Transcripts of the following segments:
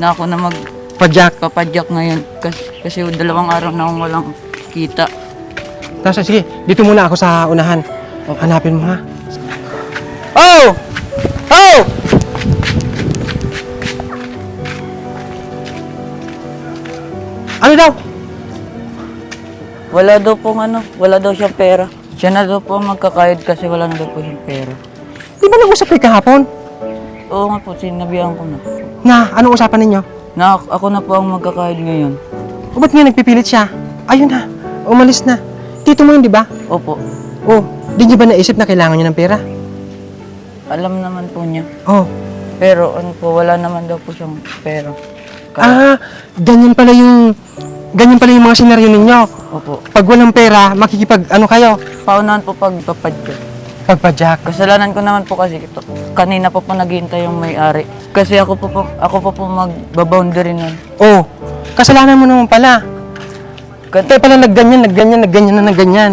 na ako na Padyak. magpapadyak ngayon kasi, kasi dalawang araw na akong walang kita. Tapos sige, dito muna ako sa unahan. Hanapin mo ha. Oh! Oh! Ano daw? Wala daw pong ano, wala daw siyang pera. Siya na daw po ang magkakayod kasi wala na daw po siyang pera. Di ba nag-usap kayo kahapon? Oo nga po, sinabihan ko na. Na, anong usapan ninyo? Na ak- ako na po ang magkakayod ngayon. O ba't nga nagpipilit siya? Ayun na, umalis na. Tito mo yun, di ba? Opo, Oh, di niyo ba naisip na kailangan niyo ng pera? alam naman po niya. Oh. Pero ano po, wala naman daw po siyang pera. Kaya, Ah, ganyan pala yung ganyan pala yung mga senaryo ninyo. opo. Pag walang pera, makikipag ano kayo? Paunahan po pagpapadyak. Pagpadyak. Kasalanan ko naman po kasi ito. Kanina po po naghihintay yung may-ari. Kasi ako po po, ako po po magbaboundary nun. Oh, kasalanan mo naman pala. Kan- Kaya pala nagganyan, nagganyan, nagganyan na nagganyan.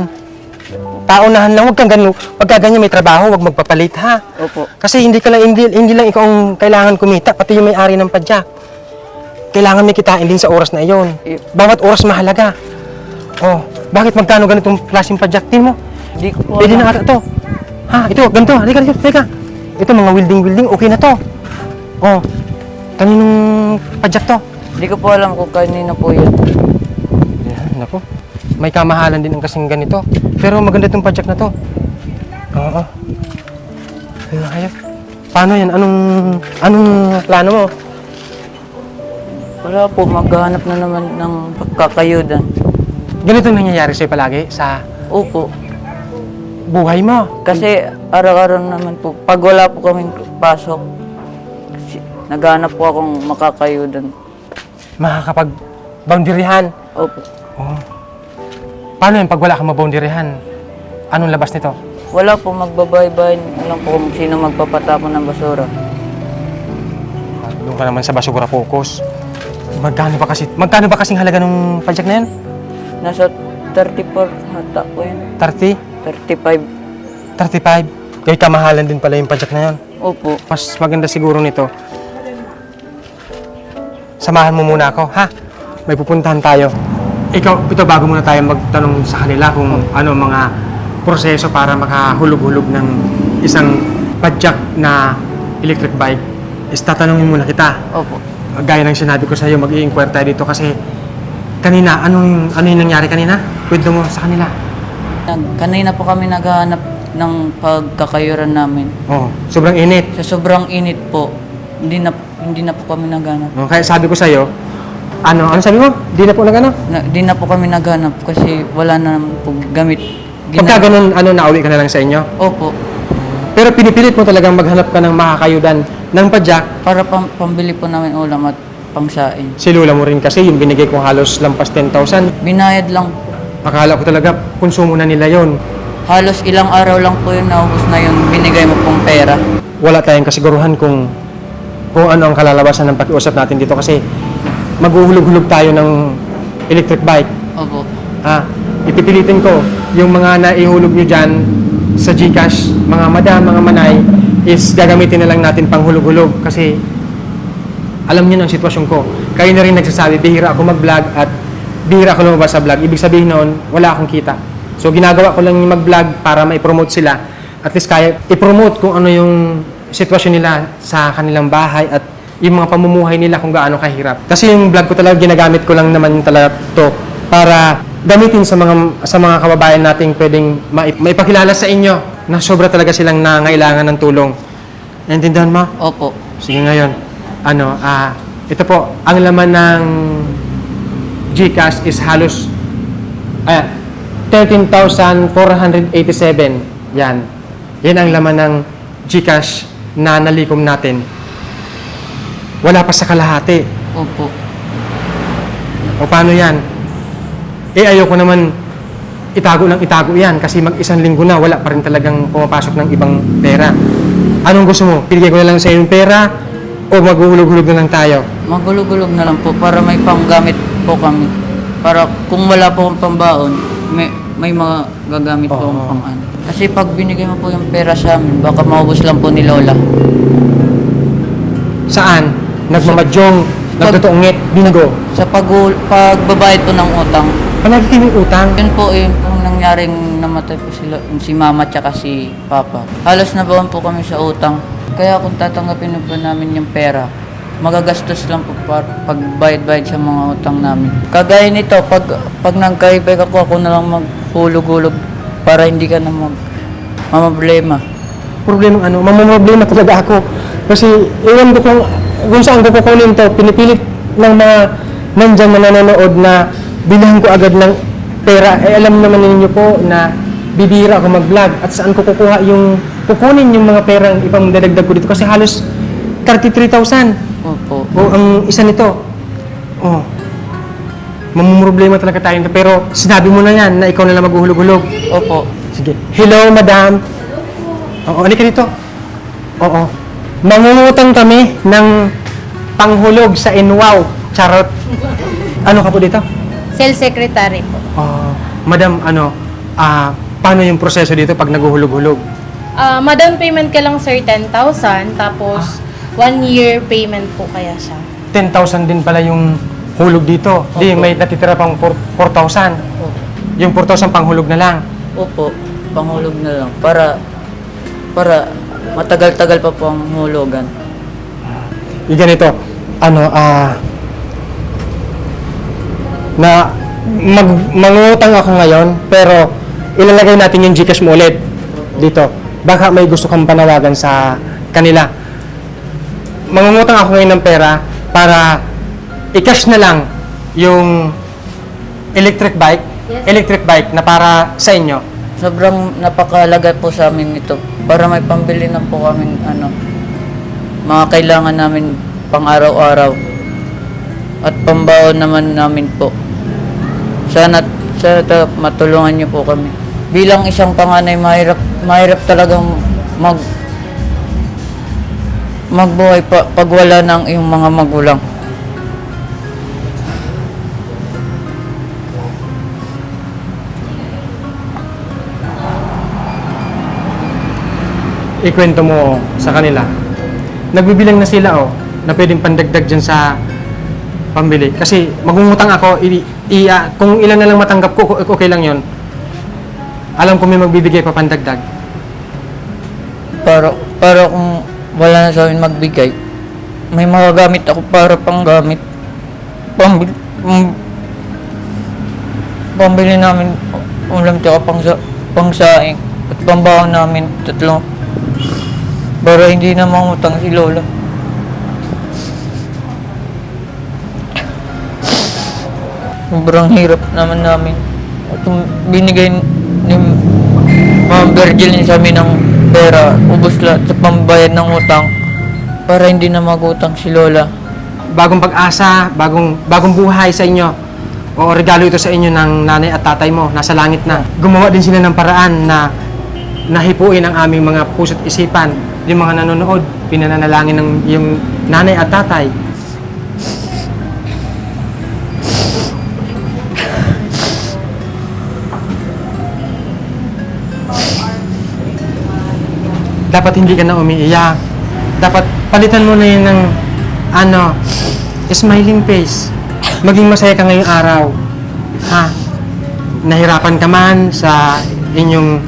Paunahan lang, wag kang ganun. Pag ganyan may trabaho, wag magpapalit ha. Opo. Kasi hindi ka lang hindi, hindi lang ikaw ang kailangan kumita, pati yung may-ari ng padyak. Kailangan may kitain din sa oras na iyon. Bawat oras mahalaga. Oh, bakit magkano ganitong klaseng padyak? Tingin mo, Hindi ko po pwede alam. na ata to. Ha, ito, ganito. Halika, halika, halika. Ito, mga welding-welding, okay na to. Oh, kaninong padyak to? Hindi ko po alam kung kanina po yun. Yan, naku. May kamahalan din ang kasing ganito. Pero maganda itong padyak na to. Oo. Ayun kayo. Paano yan? Anong, anong plano mo? Wala po, maghahanap na naman ng pagkakayudan. Ganito ang nangyayari sa'yo palagi sa Opo. Buhay mo. Kasi araw-araw naman po, pag wala po kaming pasok, naghahanap po akong makakayudan. Makakapag-boundaryhan. Opo. Oo. Paano yan pag wala kang maboundaryhan? Anong labas nito? Wala po, magbabaybay. Alam po kung sino magpapatapon ng basura. Ah, Doon ka naman sa basura focus. Magkano ba kasi, magkano ba kasing halaga ng padyak na yan? Nasa 34 hata po yun. 30? 35. 35? Kaya kamahalan din pala yung padyak na yan. Opo. Mas maganda siguro nito. Samahan mo muna ako, ha? May pupuntahan tayo. Ikaw, ito bago muna tayo magtanong sa kanila kung ano mga proseso para makahulog-hulog ng isang padyak na electric bike. Is tatanungin muna kita. Opo. Gaya ng sinabi ko sa iyo, mag-i-inquire tayo dito kasi kanina, anong, ano yung nangyari kanina? Kwento mo sa kanila. Nag, kanina po kami naghahanap ng pagkakayuran namin. Oh, sobrang init. Sa sobrang init po, hindi na hindi na po kami naghanap. Oh, Kaya sabi ko sa iyo, ano, ano sabi mo? Di na po nagano? Na, di na po kami naghanap kasi wala na naman po gamit. Gina- Pagka ganun, ano, nauwi ka na lang sa inyo. Opo. Pero pinipilit mo talagang maghanap ka ng makakayudan ng padyak. Para pam, pambili po namin ulam at pangsain. Si Lula mo rin kasi yung binigay ko halos lampas 10,000. Binayad lang. Akala ko talaga konsumo na nila yon. Halos ilang araw lang po yun naubos na yung binigay mo pong pera. Wala tayong kasiguruhan kung kung ano ang kalalabasan ng pakiusap natin dito kasi maghuhulog-hulog tayo ng electric bike. Opo. Ah, ipipilitin ko yung mga naihulog nyo dyan sa Gcash, mga madam, mga manay, is gagamitin na lang natin pang hulog-hulog kasi alam niyo ang sitwasyon ko. Kayo na rin nagsasabi, bihira ako mag-vlog at bihira ako lumabas sa vlog. Ibig sabihin noon, wala akong kita. So ginagawa ko lang yung mag-vlog para ma-promote sila. At least kaya i-promote kung ano yung sitwasyon nila sa kanilang bahay at yung mga pamumuhay nila kung gaano kahirap. Kasi yung vlog ko talaga ginagamit ko lang naman talaga to para gamitin sa mga sa mga kababayan nating pwedeng maip- maipakilala sa inyo na sobra talaga silang nangailangan ng tulong. Naintindihan mo? Opo. Sige ngayon, ano, ah, ito po, ang laman ng GCash is halos ah, 13,487. Yan. Yan ang laman ng GCash na nalikom natin. Wala pa sa kalahati. Opo. O paano yan? Eh ayoko naman itago ng itago yan kasi mag-isang linggo na wala pa rin talagang pumapasok ng ibang pera. Anong gusto mo? Piligay ko na lang sa iyo yung pera o maghuhulog-hulog na lang tayo? Magulog-ulog na lang po para may panggamit po kami. Para kung wala po akong pambaon, may, may mga gagamit po akong pang ano. Kasi pag binigay mo po yung pera sa amin, baka maubos lang po ni Lola. Saan? Nagmamadyong Nagtotoongit, bingo. Sa pag pagbabayad po ng utang, Palagi kaming utang. yun po yun pong nangyaring namatay po sila, si mama tsaka si papa. Halos nabawan po kami sa utang. Kaya kung tatanggapin na po namin yung pera, magagastos lang po pagbayad-bayad sa mga utang namin. Kagaya nito, pag, pag nagkaibay ako, ako na lang maghulog-hulog para hindi ka na mag mamablema. Problema ano, mamamroblema talaga ako. Kasi iwan ko kung, kung saan ko kukunin to, pinipilit ng mga nandyan na nanonood na bilhan ko agad ng pera. Eh alam naman ninyo po na bibira ako mag-vlog at saan ko kukuha yung kukunin yung mga perang ipang dadagdag ko dito kasi halos 33,000. Opo. O ang isa nito. Oh. Mamumroblema talaga tayo nito. Pero sinabi mo na yan na ikaw na lang maghuhulog-hulog. Opo. Sige. Hello, madam. Oo, halika dito. Oo. Mangungutang kami ng panghulog sa Inwaw. Charot. Ano ka po dito? Sales secretary po. Ah, madam, ano, ah, paano yung proseso dito pag naguhulog-hulog? Ah, ma-down payment ka lang sir 10,000 tapos one year payment po kaya siya. 10,000 din pala yung hulog dito. Di, Opo. may natitira pang 4 4,000. Opo. Yung 4,000 panghulog na lang. Opo. Panghulog na lang. Para, para matagal-tagal pa po ang hulugan. Yung ganito, ano, ah, na mag, mangutang ako ngayon, pero ilalagay natin yung Gcash mo ulit dito. Baka may gusto kang panawagan sa kanila. Mangungutang ako ngayon ng pera para i-cash na lang yung electric bike, Yes. electric bike na para sa inyo. Sobrang napakahalaga po sa amin ito. Para may pambili na po kaming ano, mga kailangan namin pang araw-araw. At pambaon naman namin po. Sana, sana ta- matulungan niyo po kami. Bilang isang panganay, mahirap, mahirap talagang mag magbuhay pa, pag wala ng iyong mga magulang. ikwento mo sa kanila. Nagbibilang na sila oh, na pwedeng pandagdag dyan sa pambili. Kasi magungutang ako, i, i- ah, kung ilan na lang matanggap ko, okay lang yon. Alam ko may magbibigay pa pandagdag. Para, para kung wala na sa amin magbigay, may magagamit ako para panggamit. Pambili, pam, pambili namin ulam tsaka pang, pangsaing at pambaon namin tatlo. Para hindi na mangutang si Lola. Sobrang hirap naman namin. At binigay ni Ma'am Virgil sa amin ng pera, ubos lahat sa pambayad ng utang para hindi na magutang si Lola. Bagong pag-asa, bagong, bagong buhay sa inyo. O regalo ito sa inyo ng nanay at tatay mo, nasa langit na. Gumawa din sila ng paraan na nahipuin ang aming mga puso't isipan. Yung mga nanonood, pinananalangin ng yung nanay at tatay. Dapat hindi ka na umiiyak. Dapat palitan mo na yun ng ano, smiling face. Maging masaya ka ngayong araw. Ha? Nahirapan ka man sa inyong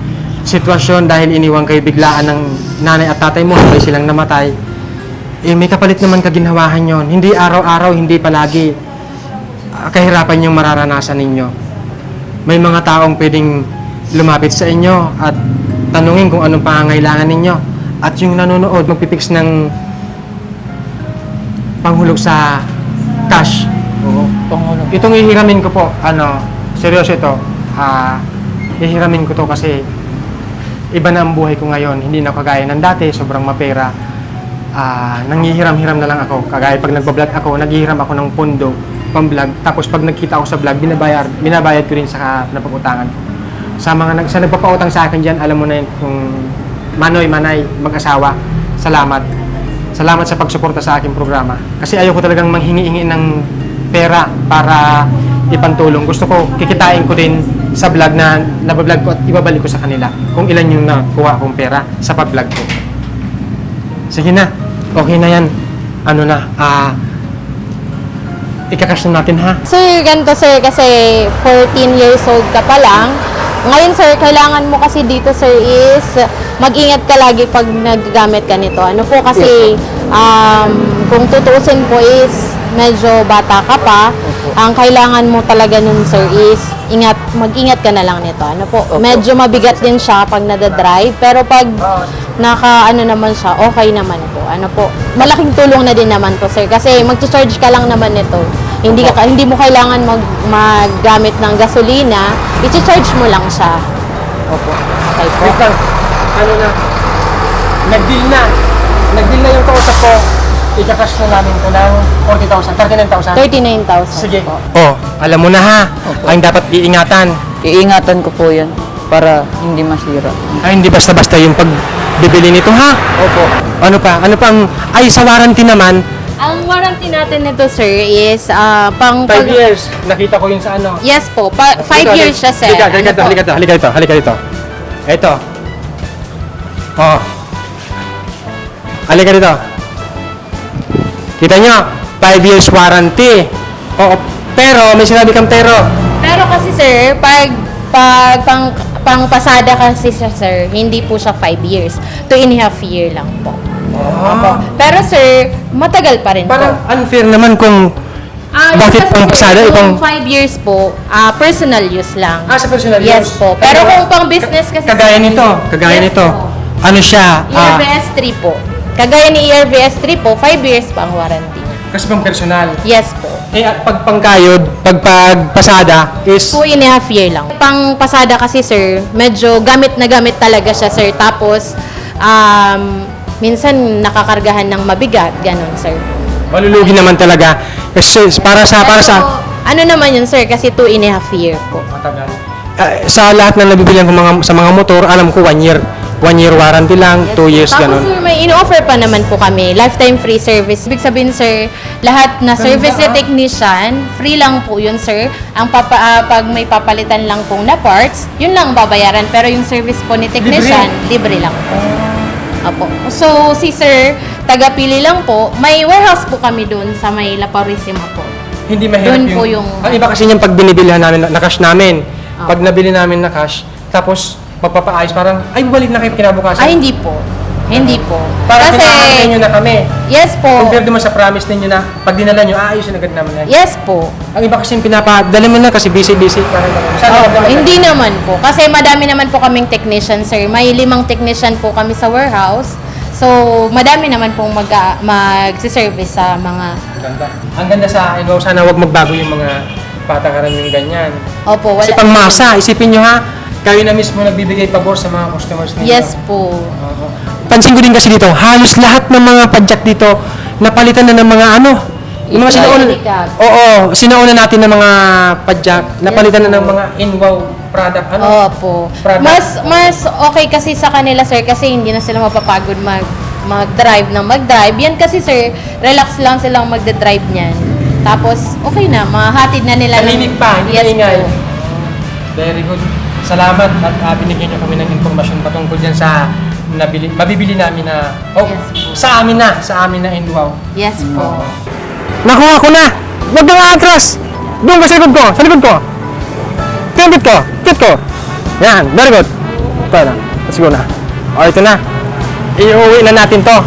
sitwasyon dahil iniwan kayo biglaan ng nanay at tatay mo, sabay silang namatay. Eh, may kapalit naman kaginhawahan yon. Hindi araw-araw, hindi palagi ah, kahirapan yung mararanasan ninyo. May mga taong pwedeng lumapit sa inyo at tanungin kung anong pangangailangan ninyo. At yung nanonood, magpipix ng panghulog sa cash. Oo. Pangulo. Itong ihiramin ko po, ano, seryoso ito. Ah, ihiramin ko to kasi iba na ang buhay ko ngayon. Hindi na kagaya ng dati, sobrang mapera. Ah, nanghihiram-hiram na lang ako. Kagaya pag nagbablog ako, naghihiram ako ng pondo pang-vlog. Tapos pag nagkita ako sa vlog, binabayar, binabayad ko rin sa napagutangan ko. Sa mga nag, sa nagpapautang sa akin diyan, alam mo na yun kung manoy manay mag-asawa. Salamat. Salamat sa pagsuporta sa aking programa. Kasi ayoko talagang manghingi-hingi ng pera para ipantulong. Gusto ko kikitain ko din sa vlog na nabablog ko at ibabalik ko sa kanila kung ilan yung nakuha kong pera sa pag-vlog ko. Sige na. Okay na yan. Ano na, ah ikakash na natin ha. Sir, ganito sir, kasi 14 years old ka pa lang. Ngayon sir, kailangan mo kasi dito sir is mag-ingat ka lagi pag naggamit ka nito. Ano po kasi, um, kung tutuusin po is medyo bata ka pa, ang kailangan mo talaga nun sir is ingat, mag-ingat ka na lang nito. Ano po, medyo mabigat din siya pag nadadrive, pero pag naka ano naman siya, okay naman po. Ano po, malaking tulong na din naman to sir kasi mag-charge ka lang naman nito. Hindi ka hindi mo kailangan mag maggamit ng gasolina, i-charge mo lang siya. Opo. Okay po. Lang. Ano na? Nag-deal na. Nag-deal na yung kausap ko. Ikakash na namin ito ng 40,000, 39,000. 39,000 Sige. po. Oh, alam mo na ha. Ang dapat iingatan. Iingatan ko po yan para hindi masira. Ay, hindi basta-basta yung pagbibili nito ha. Opo. Ano pa? Ano pang, ay sa warranty naman, Ang warranty natin nito sir is ah, pang 5 pag- years. Nakita ko yun sa ano. Yes po, 5 Dito, years siya sir. Halika, halika Ano dito, po? halika dito, halika dito, halika dito. Ito. Oh. Halika dito. Kita nyo, 5 years warranty. Oo, pero may sinabi kang pero. Pero kasi sir, pag pag pang pang pasada kasi siya sir, hindi po siya 5 years. 2 and a half year lang po. Ah, Pero sir, matagal pa rin parang po. unfair naman kung Ah, yung bakit kasi pang pasada, yung ipang- 5 years po, ah personal use lang. Ah, sa personal Yes use. po. Pero kung pang business kasi Kagaya nito, kagaya Yes nito. po. Ano siya? ah, ERVS 3 po. Kagaya ni ERVS 3 po, 5 years pa ang warranty kasi pang personal. Yes po. Eh, at pag pangkayod, pag pagpasada is 2 and a half year lang. Pang pasada kasi sir, medyo gamit na gamit talaga siya sir. Tapos, um, minsan nakakargahan ng mabigat, ganun sir. malulugi naman talaga. Kasi para sa para sa Pero, ano naman yun sir, kasi 2 and a half year po. matagal. Ah, sa lahat ng nabibilihan ko mga sa mga motor, alam ko one year. One year warranty lang, two years Tapos ganun. sir, may in-offer pa naman po kami, lifetime free service. Ibig sabihin sir, lahat na service ni ah. technician, free lang po yun sir. Ang papa, ah, pag may papalitan lang pong na parts, yun lang babayaran. Pero yung service po ni technician, libre, lang po. Apo. So, si sir, taga-pili lang po. May warehouse po kami doon sa may La Parisima po. Hindi mahirap Doon yung... po yung- Ang iba kasi yung pag binibilihan namin, na- na cash namin. Pag nabili namin na cash, tapos magpapaayos, parang, ay, balik na kayo kinabukasan. Ay, hindi po. Hindi po. Parang Kasi, Kasi, nyo na kami. yes po. Compared naman sa promise ninyo na pag dinala nyo, aayusin agad naman yan. Yes po. Ang iba kasi pinapadala mo na kasi busy-busy. Parang, sana Opo, naman hindi naman po. Kasi madami naman po kaming technician, sir. May limang technician po kami sa warehouse. So, madami naman pong mag, mag-service sa mga... Ang ganda. Ang ganda sa akin, wow, sana wag magbago yung mga patakaran yung ganyan. Opo, Kasi wala. pang masa, isipin nyo ha, kayo na mismo nagbibigay pabor sa mga customers ninyo. Yes po. Oo. Pansin ko din kasi dito, halos lahat ng mga padjak dito, napalitan na ng mga ano, yung mga sinauna, oo, sinauna natin ng mga padjak, napalitan na ng mga in-wow product, ano? Opo. Product. Mas mas okay kasi sa kanila, sir, kasi hindi na sila mapapagod mag mag-drive ng mag-drive. Yan kasi, sir, relax lang silang magde-drive niyan. Tapos, okay na, mahatid na nila. Tahimik pa, hindi yes maingay. po. Very good. Salamat at uh, binigyan niyo kami ng impormasyon patungkol dyan sa nabili, mabibili namin na, oh, Yes po. sa amin na, sa amin na in-wow. Yes po. Nakuha ko na! Huwag kang aatras! Doon ka sa likod ko! Sa likod ko! Pinapit ko! Kit ko! Yan! Very good! Ito na. Let's go na. O, ito na. Iuwi na natin to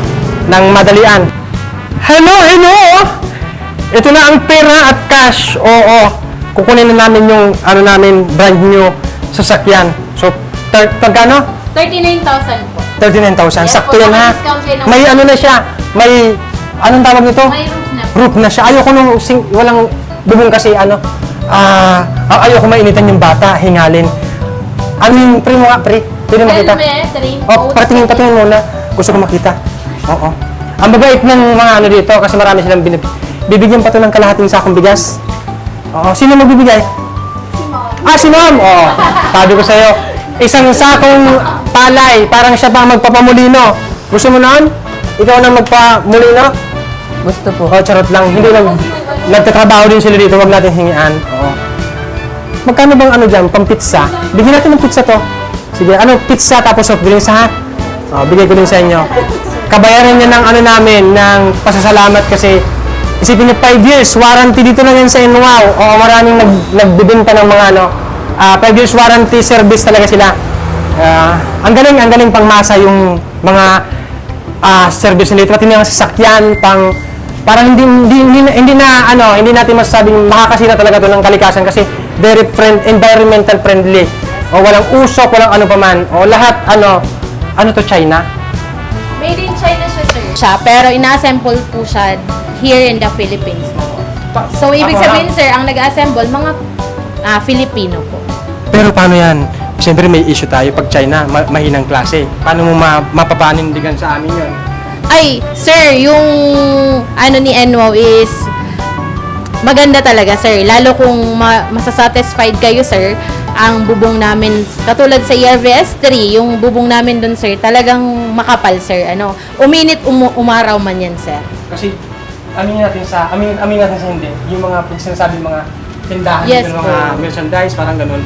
ng madalian. Hello! Hello! Ito na ang pera at cash. Oo. Kukunin na namin yung ano namin brand new sasakyan. So, ter- pagkano? 39,000 po. 39,000. Yes Sakto po, yan ha. naka-discount kayo ng- May ano na siya. May, anong tawag nito? May roof na po. roof na siya. Ayoko nung sing, walang bubong kasi ano, ah, ah, ayoko mainitan yung bata, hingalin. Ano yung pre mo nga, pre? Pwede makita? Helmet, Oh, raincoat. patingin, patingin muna. Gusto ko makita. Oo. Ang babait ng mga ano dito kasi marami silang binib... Bibigyan pa to ng kalahating sakong bigas. Oo. Sino magbibigay? Ah, si ma'am. Oo. Sabi ko sa'yo, isang sakong palay, parang siya pa magpapamulino. Gusto mo noon? Ikaw na magpamulino? Gusto po. Oh, charot lang. Hindi nag nagtatrabaho din sila dito. Huwag natin hingian. Oo. Magkano bang ano dyan? Pang pizza? Bigyan natin ng pizza to. Sige, ano? Pizza tapos soft drinks ha? Oh, bigay ko din sa inyo. Kabayaran niya ng ano namin, ng pasasalamat kasi Isipin niyo, 5 years, warranty dito lang yan sa NWOW. O maraming nag, nagbibinta ng mga ano, 5 years warranty service talaga sila. Ah, ang galing, ang galing pang masa yung mga ah, service nila. Pati mga sasakyan, pang parang hindi, hindi, hindi, na- hindi na ano, hindi natin masasabing makakasira talaga to ng kalikasan kasi very friend, environmental friendly. O walang usok, walang ano pa man. O lahat ano, ano to China? Made in China siya, sir. Siya, pero ina-assemble po siya here in the Philippines na po. So, ibig sabihin, sir, ang nag-assemble, mga ah, Filipino po. Pero paano yan? Siyempre may issue tayo pag China, ma- mahinang klase. Paano mo ma- mapapanindigan sa amin yun? Ay, sir, yung ano ni NWOW is maganda talaga, sir. Lalo kung ma- masasatisfied kayo, sir, ang bubong namin, katulad sa ERVS 3, yung bubong namin dun, sir, talagang makapal, sir. Ano, uminit, umu- umaraw man yan, sir. Kasi aminin natin sa amin amin natin sa hindi yung mga sinasabi mga tindahan Yes, yung mga po. merchandise parang ganun.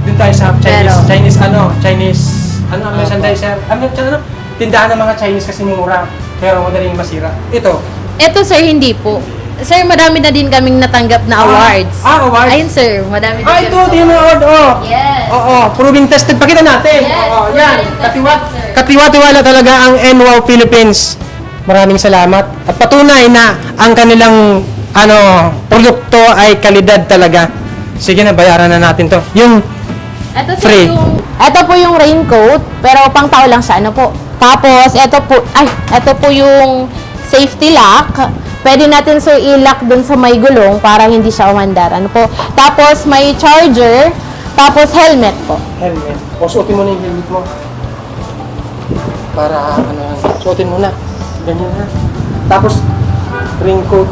Doon tayo sa Chinese Pero- Chinese ano, Chinese ano ang merchandise sir? Ano, ano tindahan ng mga Chinese kasi mura pero madaling masira. Ito. Eto, sir, hindi po. Sir, madami na din kaming natanggap na Ah, awards. ah, awards? Ayun, sir, madami din Ah, ito, din award oh. Yes. Oo, proving tested. Pakita natin. Yes, Oo, proving yan. tested, Katiwat, sir. katiwa-tiwala talaga ang NWOW Philippines. Maraming salamat. At patunay na ang kanilang ano, produkto ay kalidad talaga. Sige na, bayaran na natin to. Yung Ito sir, Free. yung... Ito po yung raincoat, pero pang tao lang siya, ano po. Tapos, ito po, ay, ito po yung safety lock. Pwede natin sir i-lock dun sa may gulong para hindi siya umandar. Ano po. Tapos, may charger. Tapos, helmet po. helmet. O, suotin mo na yung helmet mo. Para, ano, suotin mo na. Ganyan na. Tapos, raincoat.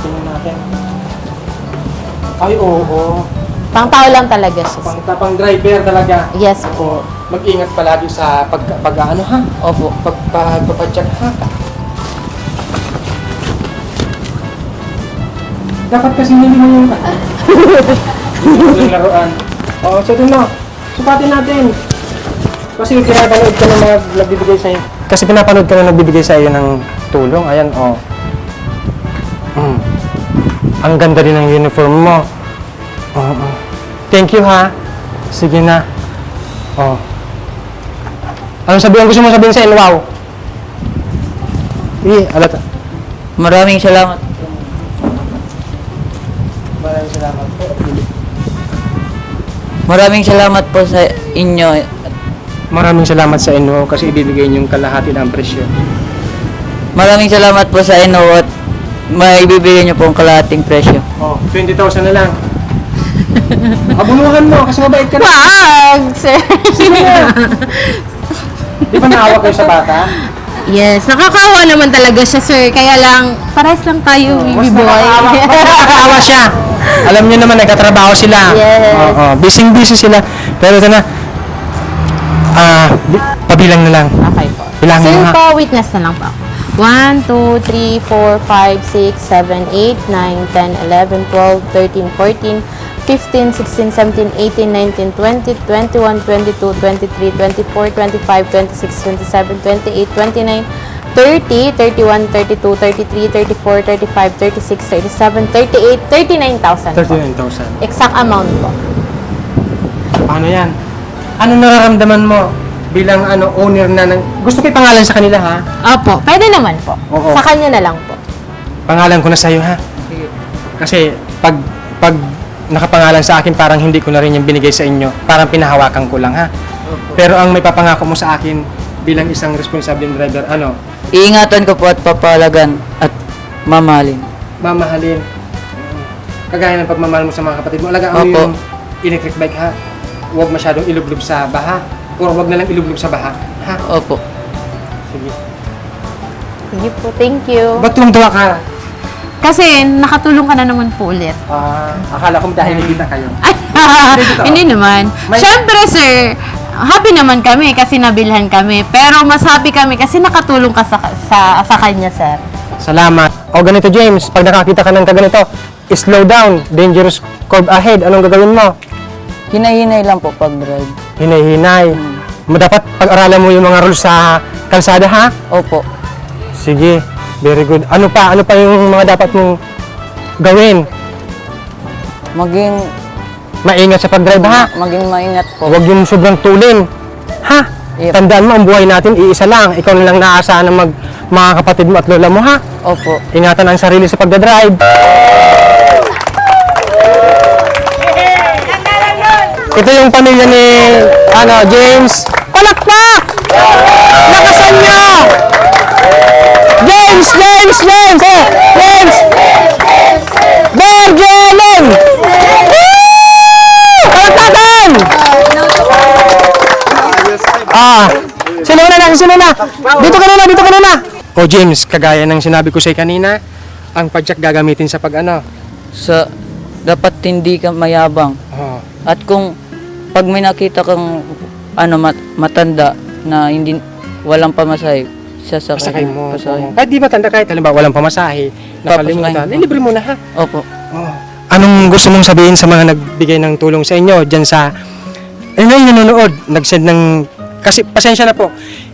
Tingnan natin. Ay, oo. Pang tao lang talaga siya. Pang, pang driver talaga. Yes po. Mag-ingat palagi sa pag, pag ano ha? Opo. Pag, pag, pagpadyak ha? Dapat kasi hindi mo yung... yung laruan. Oo, so dun mo. Supatin natin. Kasi pinapanood ka na nag- nagbibigay sa'yo. Kasi pinapanood ka na nagbibigay sa'yo ng tulong. Ayan, oh. Mm. Ang ganda din ng uniform mo. Oo. Thank you ha. Sige na. Oh. Ano sabihin gusto mo sabihin sa Wow? Eh, alata. Maraming salamat. Maraming salamat po. Maraming salamat po sa inyo. Maraming salamat sa inyo kasi ibibigay niyo yung kalahati ng presyo. Maraming salamat po sa inyo at may bibigyan niyo po ang kalahating presyo. Oh, 20,000 na lang. Abunuhan mo kasi mabait ka na. Wag, sir. Sige na. Di ba naawa kayo sa bata? yes, nakakaawa naman talaga siya, sir. Kaya lang, pares lang tayo, Mas baby boy. nakakaawa, mas nakakaawa siya. Alam niyo naman, nagkatrabaho sila. Yes. Oo, busy-busy sila. Pero ito na, ah, bi- pabilang na lang. Okay po. Bilangin Sir mo ha. po, witness na lang po ako. 1, 2, 3, 4, 5, 6, 7, 8, 9, 10, 11, 12, 13, 14, 15, 16, 17, 18, 19, 20, 21, 22, 23, 24, 25, 26, 27, 28, 29, 30, 31, 32, 33, 34, 35, 36, 37, 38, 39,000 po. 39,000. Exact amount po. Paano yan? Ano nararamdaman mo bilang ano owner na ng... Gusto ko pangalan sa kanila ha? Opo, pwede naman po. Oo. Sa kanya na lang po. Pangalan ko na sa'yo ha? Kasi pag pag nakapangalan sa akin parang hindi ko na rin yung binigay sa inyo. Parang pinahawakan ko lang ha? Pero ang may papangako mo sa akin bilang isang responsible driver, ano, Iingatan ko po at papalagan at mamahalin. mamahalin. Kagaya ng pagmamahal mo sa mga kapatid mo. Alagaan mo Opo. yung electric bike ha? Huwag masyadong ilublob sa baha. O huwag na lang ilublob sa baha. Ha? Opo. Sige. Sige po, thank you. Ba't tuwang-tuwa ka? Kasi nakatulong ka na naman po ulit. Ah, akala ko dahil nakita kayo. Ay, hindi naman. May- Siyempre, sir, happy naman kami kasi nabilhan kami. Pero mas happy kami kasi nakatulong ka sa, sa, sa kanya, sir. Salamat. O ganito James, pag nakakita ka ng kaganito, slow down, dangerous curve ahead, anong gagawin mo? Hinay-hinay lang po pag-drive. Hinay-hinay. Mo dapat pag-aralan mo yung mga rules sa kalsada ha? Opo. Sige. Very good. Ano pa? Ano pa yung mga dapat mong gawin? Maging, Maingat sa pag-drive, ha? maging maingat po. Huwag yung sobrang tulin. Ha? Yep. Tandaan mo, ang buhay natin, iisa lang. Ikaw na lang naaasahan ng mag, mga kapatid mo at lola mo, ha? Opo. Ingatan ang sarili sa pagdadrive. Ito yung pamilya ni ano, James. Palakpak! Lakasan nyo! James! James! James! Oh! James! Bergelen! Palakpakan! Ah, sino na na? Sino na? Dito ka na, dito ka na. O James, kagaya ng sinabi ko sa'yo kanina, ang padyak gagamitin sa pag ano. Sa, dapat hindi ka mayabang. At kung pag may nakita kang ano mat, matanda na hindi walang pamasahe, sasakay, Pasakay mo. Pasakay. Oo. Kahit di matanda, kahit halimbawa walang pamasahe, nakalimutan, mo. lilibre mo na ha. Opo. Oh. Anong gusto mong sabihin sa mga nagbigay ng tulong sa inyo dyan sa ano yung nanonood, nag-send ng kasi pasensya na po.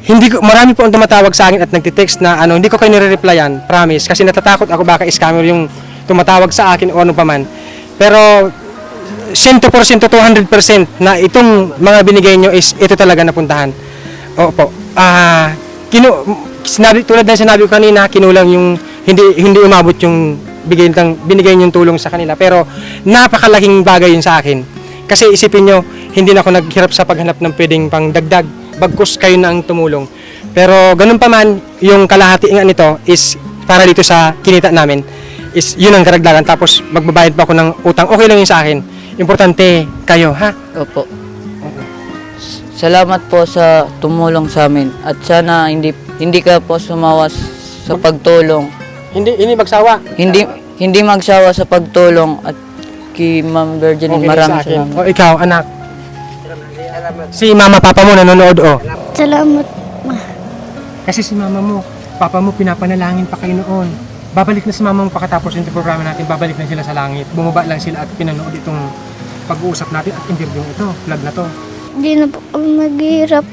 Hindi ko marami po ang tumatawag sa akin at nagte-text na ano, hindi ko kayo nire-replyan, promise, kasi natatakot ako baka scammer yung tumatawag sa akin o ano paman. Pero 100%, 200% na itong mga binigay nyo is ito talaga napuntahan. Opo. Ah, kinu sinabi tulad ng sinabi ko kanina, kinulang yung hindi hindi umabot yung bigay ng binigay yung tulong sa kanila. Pero napakalaking bagay yun sa akin. Kasi isipin nyo, hindi na ako naghirap sa paghanap ng pwedeng pang dagdag. Bagkus kayo na ang tumulong. Pero ganun pa man, yung kalahati nga nito is para dito sa kinita namin is yun ang karagdagan. Tapos magbabayad pa ako ng utang. Okay lang yun sa akin. Importante kayo, ha? Opo. Salamat po sa tumulong sa amin at sana hindi hindi ka po sumawas sa pagtulong. Hindi hindi magsawa. Hindi hindi magsawa sa pagtulong at kay Ma'am Virginie Okay, maraming sa akin. salamat. O ikaw, anak. Si mama, papa mo nanonood, oh. Salamat. Kasi si mama mo, papa mo pinapanalangin pa kayo noon. Babalik na si mama mo pagkatapos ng programa natin, babalik na sila sa langit. Bumaba lang sila at pinanood itong pag-uusap natin at interview ito, vlog na to. Hindi na po kami maghihirap.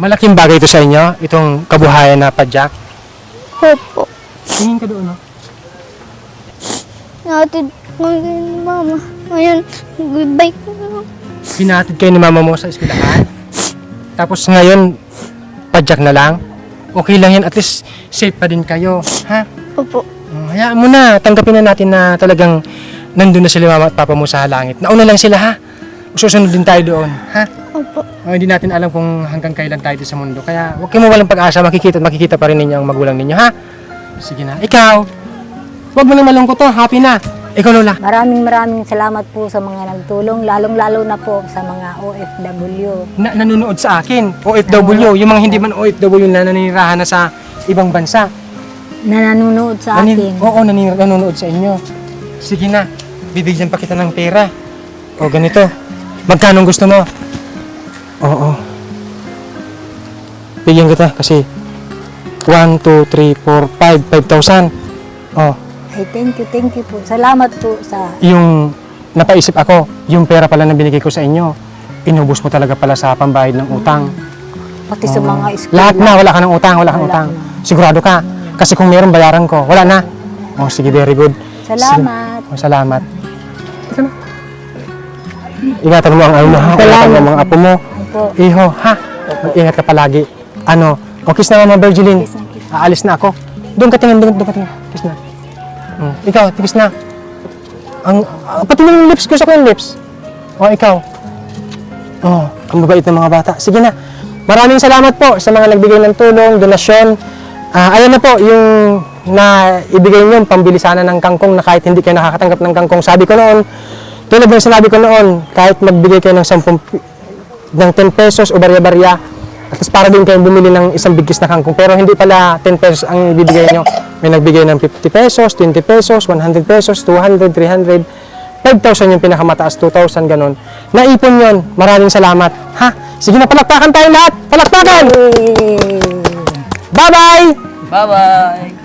Malaking bagay ito sa inyo, itong kabuhayan na padyak. Opo. Tingin ka doon, no? Natid ko kay mama. Ngayon, nagbibike na. Pinatid kayo ni mama mo sa eskwelahan. Tapos ngayon, padyak na lang. Okay lang yan, at least safe pa din kayo, ha? Opo. Oh, hayaan mo na, tanggapin na natin na talagang nandun na sila mama at papa mo sa langit. Nauna lang sila ha. Susunod din tayo doon, ha? Opo. Oh, hindi natin alam kung hanggang kailan tayo dito sa mundo. Kaya huwag kayo walang pag-asa, makikita at makikita pa rin ninyo ang magulang ninyo, ha? Sige na. Ikaw, huwag mo nang malungkot to, happy na. Ikaw, Lola. Maraming maraming salamat po sa mga nagtulong, lalong-lalo na po sa mga OFW. Na nanonood sa akin, OFW, yung mga hindi man OFW na naninirahan na sa ibang bansa. Na nanonood sa Nanin- akin. Oo, nanin- nanonood sa inyo. Sige na, bibigyan pa kita ng pera. O ganito, magkano gusto mo? Oo. Bigyan kita kasi 1, 2, 3, 4, 5, 5,000. Oh, Ay, thank you, thank you po. Salamat po sa... yung napaisip ako, yung pera pala na binigay ko sa inyo, inubos mo talaga pala sa pambayad ng utang. Pati sa mga school. Lahat na, wala ka ng utang, wala kang Wala utang. Sigurado ka. Kasi kung meron, bayaran ko. Wala na. Oh, sige, very good. Salamat. Sige. Oh, salamat. Na. Ingatan mo ang ano ha? Ingatan mo ang mga apo mo. Opo. Iho, ha? Mag-ingat ka palagi. Ano, o kiss na mama Virgilin. Kiss na, kiss Aalis na ako. Doon ka tingin, doon, doon ka tingin. Kiss na. Hmm. Ikaw, kiss na. Ang, ah, pati yung lips, gusto ko yung lips. O, ikaw. Oh, ang babait ng mga bata. Sige na. Maraming salamat po sa mga nagbigay ng tulong, donasyon. Ah, ayan na po, yung na ibigay niyo, pambili sana ng kangkong na kahit hindi kayo nakakatanggap ng kangkong. Sabi ko noon, tulad ng sinabi ko noon, kahit magbigay kayo ng 10 pi- ng 10 pesos o barya-barya, at para din kayo bumili ng isang bigkis na kangkong. Pero hindi pala 10 pesos ang ibibigay nyo. May nagbigay ng 50 pesos, 20 pesos, 100 pesos, 200, 300, 5,000 yung pinakamataas, 2,000, ganun. Naipon yon. Maraming salamat. Ha? Sige na, palakpakan tayo lahat. Palakpakan! Bye-bye! Bye-bye.